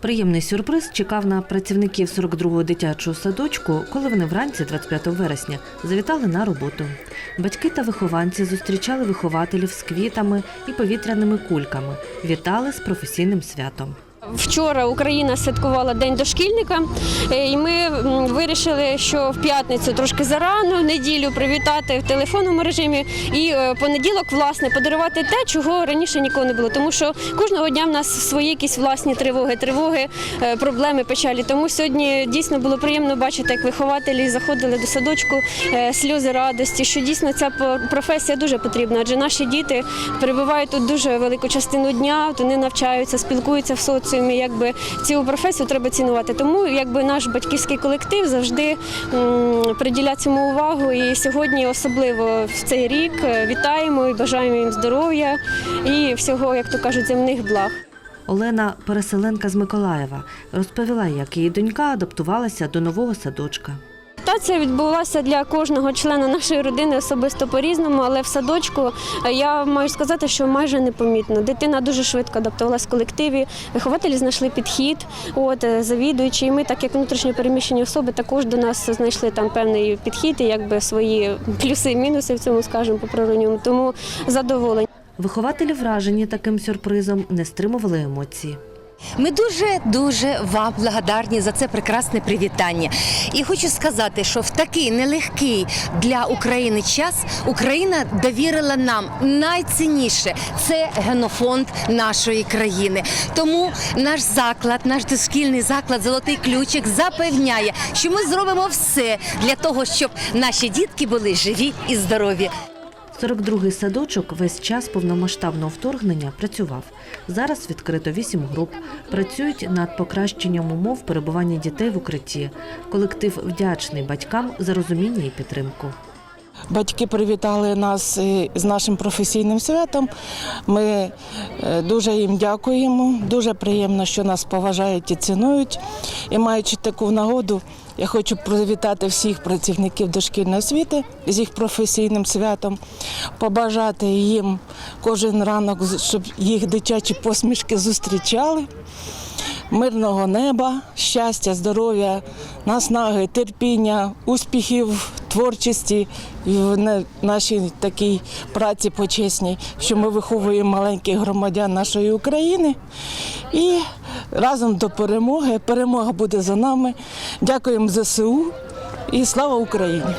Приємний сюрприз чекав на працівників 42-го дитячого садочку, коли вони вранці 25 вересня завітали на роботу. Батьки та вихованці зустрічали вихователів з квітами і повітряними кульками, вітали з професійним святом. Вчора Україна святкувала День дошкільника, е, і ми вирішили, що в п'ятницю трошки зарано, в неділю привітати в телефонному режимі і е, понеділок, власне, подарувати те, чого раніше ніколи не було. Тому що кожного дня в нас свої якісь власні тривоги, тривоги, е, проблеми, печалі. Тому сьогодні дійсно було приємно бачити, як вихователі заходили до садочку, сльози радості, що дійсно ця професія дуже потрібна, адже наші діти перебувають тут дуже велику частину дня, вони навчаються, спілкуються в соціумі. Якби цю професію треба цінувати. Тому якби наш батьківський колектив завжди приділяє цьому увагу. І сьогодні особливо в цей рік е, вітаємо і бажаємо їм здоров'я і всього, як то кажуть, земних благ. Олена, переселенка з Миколаєва, розповіла, як її донька адаптувалася до нового садочка. Адаптація відбулася для кожного члена нашої родини особисто по-різному, але в садочку е, я маю сказати, що майже непомітно. Дитина дуже швидко адаптувалася в колективі. Вихователі знайшли підхід, от е, завідуючі. І ми, так як внутрішньо переміщені особи, також до нас знайшли там певний підхід і якби свої плюси і мінуси в цьому, скажімо, по природньому. Тому задоволені. Вихователі вражені таким сюрпризом не стримували емоції. Ми дуже дуже вам благодарні за це прекрасне привітання. І хочу сказати, що в такий нелегкий для України час Україна довірила нам найцінніше це генофонд нашої країни. Тому наш заклад, наш дошкільний заклад Золотий ключик запевняє, що ми зробимо все для того, щоб наші дітки були живі і здорові. 42-й садочок весь час повномасштабного вторгнення працював. Зараз відкрито вісім груп. Працюють над покращенням умов перебування дітей в укритті. Колектив вдячний батькам за розуміння і підтримку. Батьки привітали нас е, з нашим професійним святом. Ми е, дуже їм дякуємо. Дуже приємно, що нас поважають і цінують. І маючи таку нагоду, я хочу привітати всіх працівників дошкільної освіти з їх професійним святом, побажати їм кожен ранок, щоб їх дитячі посмішки зустрічали. Мирного неба, щастя, здоров'я, наснаги, терпіння, успіхів, творчості і в нашій такій праці почесній, що ми виховуємо маленьких громадян нашої України. І разом до перемоги. Перемога буде за нами. Дякуємо ЗСУ і слава Україні!